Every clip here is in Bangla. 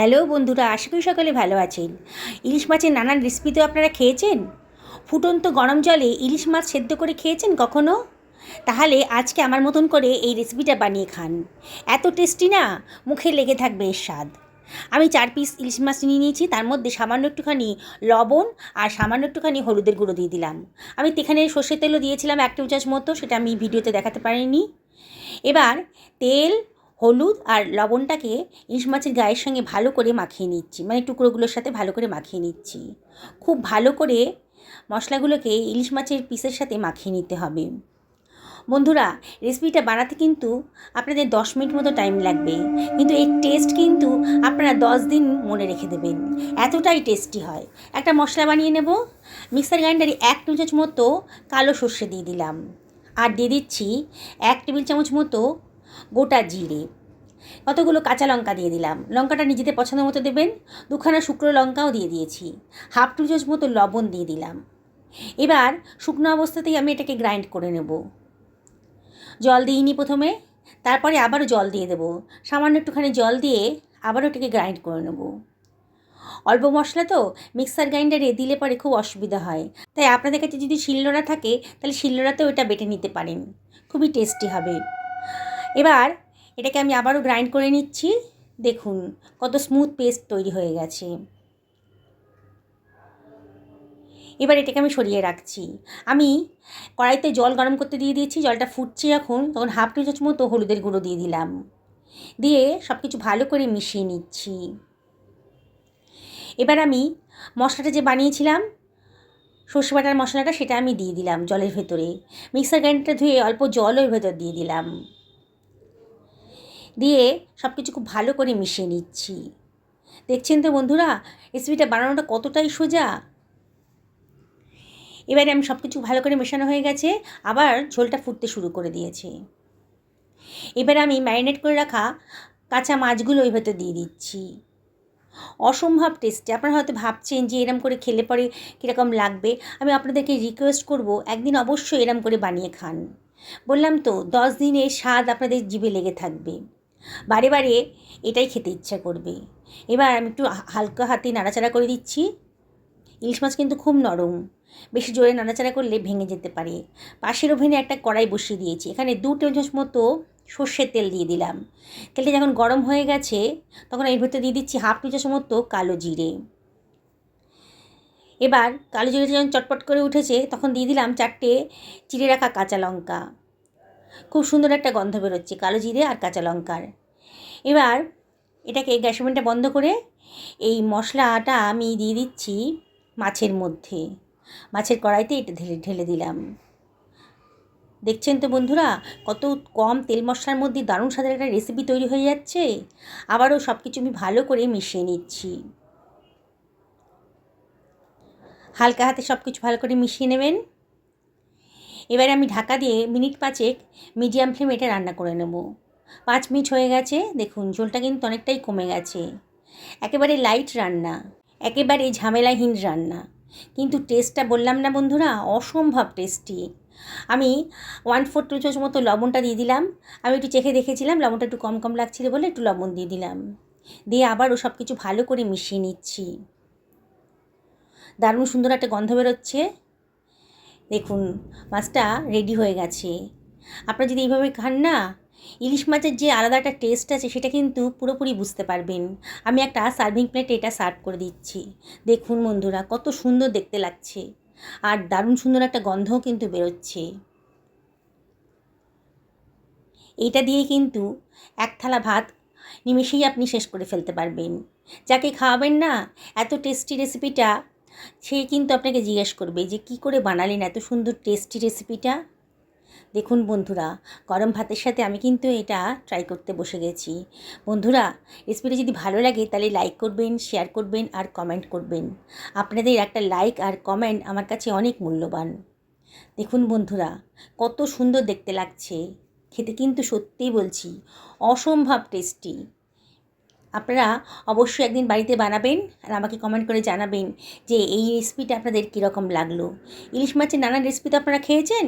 হ্যালো বন্ধুরা, আশা করি সকলে ভালো আছেন। ইলিশ মাছের নানান রেসিপি তো আপনারা খেয়েছেন? ফুটন্ত গরম জলে ইলিশ মাছ সেদ্ধ করে খেয়েছেন কখনো? তাহলে আজকে আমার মতন করে এই রেসিপিটা বানিয়ে খান। এত টেস্টি না, মুখে লেগে থাকবে এর স্বাদ। আমি চার পিস ইলিশ মাছ নিয়ে নিয়েছি, তার মধ্যে সামান্য একটুখানি লবণ আর সামান্য একটুখানি হলুদের গুঁড়ো দিয়ে দিলাম। আমি এখানে সর্ষের তেলও দিয়েছিলাম এক টেবিল মতো, সেটা আমি ভিডিওতে দেখাতে পারিনি। এবার তেল হলুদ আর লবণটাকে ইলিশ মাছের গায়ের সঙ্গে ভালো করে মাখিয়ে নিচ্ছি মানে টুকরোগুলোর সাথে ভালো করে মাখিয়ে নিচ্ছি। খুব ভালো করে মশলাগুলোকে ইলিশ মাছের পিসের সাথে মাখিয়ে নিতে হবে। বন্ধুরা, রেসিপিটা বানাতে কিন্তু আপনাদের দশ মিনিট মতো টাইম লাগবে, কিন্তু এর টেস্ট কিন্তু আপনারা দশ দিন মনে রেখে দেবেন। এতটাই টেস্টি হয়। একটা মশলা বানিয়ে নেব, মিক্সার গ্রাইন্ডারে এক চামচ মতো কালো সর্ষে দিয়ে দিলাম। আর দিয়ে দিচ্ছি এক টেবিল চামচ মতো গোটা জিরে। কতগুলো কাঁচা লঙ্কা দিয়ে দিলাম। লঙ্কাটা নিজেদের পছন্দ মতো দেবেন। দুখানা শুকনো লঙ্কাও দিয়ে দিয়েছি। হাফ টু চামচ মতো লবণ দিয়ে দিলাম। এবার শুকনো অবস্থাতেই আমি এটাকে গ্রাইন্ড করে নেব। জল দিইনি প্রথমে। তারপরে আবারও জল দিয়ে দেবো। সামান্য একটুখানি জল দিয়ে আবারও এটাকে গ্রাইন্ড করে নেব। অল্প মশলা তো, মিক্সার গ্রাইন্ডারে দিলে পরে খুব অসুবিধা হয়। তাই আপনাদের কাছে যদি শিলনোড়া থাকে, তাহলে শিলনোড়াতেও এটা বেটে নিতে পারেন। খুবই টেস্টি হবে। এবার এটাকে আমি আবারও গ্রাইন্ড করে নিচ্ছি। দেখুন কত স্মুথ পেস্ট তৈরি হয়ে গেছে। এবার এটাকে আমি সরিয়ে রাখছি। আমি কড়াইতে জল গরম করতে দিয়ে দিয়েছি, জলটা ফুটছে এখন, তখন হাফ টি চামচ মতো হলুদের গুঁড়ো দিয়ে দিলাম। দিয়ে সব কিছু ভালো করে মিশিয়ে নিচ্ছি। এবার আমি মশলাটা যে বানিয়েছিলাম, সর্ষে বাটার মশলাটা সেটা আমি দিয়ে দিলাম জলের ভেতরে। মিক্সার গ্রাইন্ডারটা ধুয়ে অল্প জলের ভেতর দিয়ে দিলাম। দিয়ে সব কিছু খুব ভালো করে মিশিয়ে নিচ্ছি। দেখছেন তো বন্ধুরা? রেসিপিটা বানানোটা কতটাই সোজা? এবারে আমি সব কিছু ভালো করে মেশানো হয়ে গেছে, আবার ঝোলটা ফুটতে শুরু করে দিয়েছে। এবারে আমি ম্যারিনেট করে রাখা কাঁচা মাছগুলো ওই ভেতর দিয়ে দিচ্ছি। অসম্ভব টেস্টি আপনারা হয়তো ভাবছেন যে এরম করে খেলে পরে কীরকম লাগবে? আমি আপনাদেরকে রিকোয়েস্ট করব, একদিন অবশ্যই এরম করে বানিয়ে খান। বললাম তো, দশ দিনের স্বাদ আপনাদের জিভে লেগে থাকবে। বারে বারে এটাই খেতে ইচ্ছা করবে। এবার আমি একটু হালকা হাতে নাড়াচাড়া করে দিচ্ছি। ইলিশ মাছ কিন্তু খুব নরম। বেশি জোরে নাড়াচাড়া করলে ভেঙে যেতে পারে। পাশের ওভেনে একটা কড়াই বসিয়ে দিয়েছি। এখানে দু টেবিল চামচ মতো সর্ষের তেল দিয়ে দিলাম। তেলটা যখন গরম হয়ে গেছে, তখন এর ভেতরে দিয়ে দিচ্ছি হাফ টি চামচ মতো কালো জিরে। এবার কালো জিরে যখন চটপট করে উঠেছে, তখন দিয়ে দিলাম চারটে চিড়ে রাখা কাঁচা লঙ্কা। খুব সুন্দর একটা গন্ধ বেরোচ্ছে, কালো জিরে আর কাঁচা লঙ্কার। এবার এটাকে গ্যাস ওভেনটা বন্ধ করে এই মশলাটা আমি দিয়ে দিচ্ছি মাছের মধ্যে। মাছের কড়াইতে এটা ঢেলে ঢেলে দিলাম। দেখছেন তো বন্ধুরা, কত কম তেল মশলার মধ্যে দারুণ স্বাদের একটা রেসিপি তৈরি হয়ে যাচ্ছে। আবারও সব কিছু আমি ভালো করে মিশিয়ে নিচ্ছি। হালকা হাতে সব কিছু ভালো করে মিশিয়ে নেবেন। এবারে আমি ঢাকা দিয়ে মিনিট পাঁচেক মিডিয়াম ফ্লেমে এটা রান্না করে নেব। পাঁচ মিনিট হয়ে গেছে, দেখুন ঝোলটা কিন্তু অনেকটাই কমে গেছে। একেবারে লাইট রান্না, একেবারে ঝামেলাহীন রান্না। কিন্তু টেস্টটা বললাম না বন্ধুরা, অসম্ভব টেস্টি আমি ওয়ান ফোর টু চামচ মতো লবণটা দিয়ে দিলাম। আমি একটু চেখে দেখেছিলাম, লবণটা একটু কম কম লাগছিল বলে একটু লবণ দিয়ে দিলাম। দিয়ে আবারও সব কিছু ভালো করে মিশিয়ে নিচ্ছি। দারুণ সুন্দর একটা গন্ধ বেরোচ্ছে। দেখুন, মাছটা রেডি হয়ে গেছে। আপনারা যদি এইভাবে খান না, ইলিশ মাছের যে আলাদা একটা টেস্ট আছে, সেটা কিন্তু পুরোপুরি বুঝতে পারবেন। আমি একটা সার্ভিং প্লেটে এটা সার্ভ করে দিচ্ছি। দেখুন বন্ধুরা, কত সুন্দর দেখতে লাগছে। আর দারুণ সুন্দর একটা গন্ধও কিন্তু বেরোচ্ছে। এইটা দিয়ে কিন্তু এক থালা ভাত নিমেষেই আপনি শেষ করে ফেলতে পারবেন। যাকে খাওয়াবেন না, এত টেস্টি রেসিপিটা সে কিন্তু আপনাকে জিজ্ঞেস করবে যে, কি করে বানালেন এত সুন্দর টেস্টি রেসিপিটা দেখুন বন্ধুরা, গরম ভাতের সাথে আমি কিন্তু এটা ট্রাই করতে বসে গেছি। বন্ধুরা রেসিপিটা যদি ভালো লাগে তাহলে লাইক করবেন শেয়ার করবেন আর কমেন্ট করবেন। আপনাদের একটা লাইক আর কমেন্ট আমার কাছে অনেক মূল্যবান। দেখুন বন্ধুরা, কত সুন্দর দেখতে লাগছে। খেতে কিন্তু সত্যিই বলছি, অসম্ভব টেস্টি আপনারা অবশ্যই একদিন বাড়িতে বানাবেন আর আমাকে কমেন্ট করে জানাবেন যে এই রেসিপিটা আপনাদের কীরকম লাগল। ইলিশ মাছের নানান রেসিপি তো আপনারা খেয়েছেন?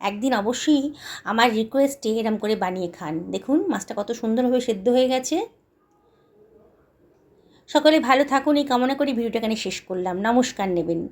একদিন অবশ্যই আমার রিকোয়েস্টে এরম করে বানিয়ে খান। দেখুন, মাছটা কত সুন্দরভাবে সেদ্ধ হয়ে গেছে। সকলে ভালো থাকুন, এই কামনা করে ভিডিওটা এখানে শেষ করলাম। নমস্কার নেবেন।